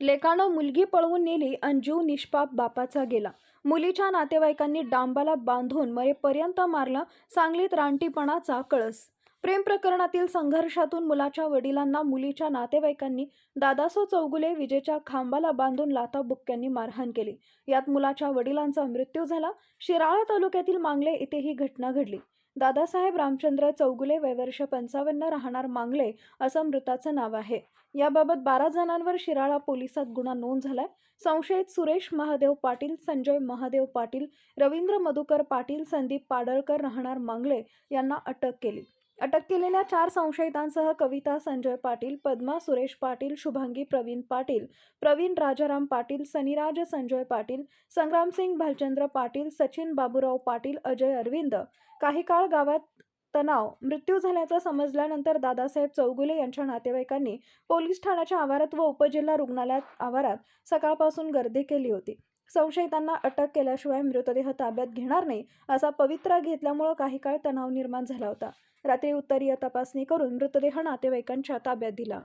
लेकानं मुलगी पळवून नेली आणि जीव निष्पाप बापाचा गेला. मुलीच्या नातेवाईकांनी डांबाला बांधून मरेपर्यंत मारला सांगलीत रानटीपणाचा कळस. प्रेम प्रकरणातील संघर्षातून मुलाच्या वडिलांना मुलीच्या नातेवाईकांनी दादासो चौगुले विजेच्या खांबाला बांधून लाथाबुक्क्यांनी मारहाण केली. यात मुलाच्या वडिलांचा मृत्यू झाला. शिराळा तालुक्यातील मांगले येथे ही घटना घडली. दादासाहेब रामचंद्र चौगुले वयवर्ष पंचावन्न राहणार मांगले असं मृताचं नाव आहे. याबाबत बारा जणांवर शिराळा पोलिसात गुन्हा नोंद झालाय. संशयित सुरेश महादेव पाटील संजय महादेव पाटील रवींद्र मधुकर पाटील संदीप पाडळकर राहणार मांगले यांना अटक केली. अटक केलेल्या चार संशयितांसह कविता संजय पाटील पद्मा सुरेश पाटील शुभांगी प्रवीण पाटील प्रवीण राजाराम पाटील सनीराज संजय पाटील संग्रामसिंग भालचंद्र पाटील सचिन बाबूराव पाटील अजय अरविंद. काही काळ गावात तणाव मृत्यू झाल्याचं समजल्यानंतर दादासाहेब चौगुले यांच्या नातेवाईकांनी पोलीस ठाण्याच्या आवारात व उपजिल्हा रुग्णालयात आवारात सकाळपासून गर्दी केली होती. संशयितांना अटक केल्याशिवाय मृतदेह ताब्यात घेणार नाही असा पवित्रा घेतल्यामुळं काही काळ तणाव निर्माण झाला होता. रात्री उत्तरीय तपासणी करून मृतदेह नातेवाईकांच्या ताब्यात दिला.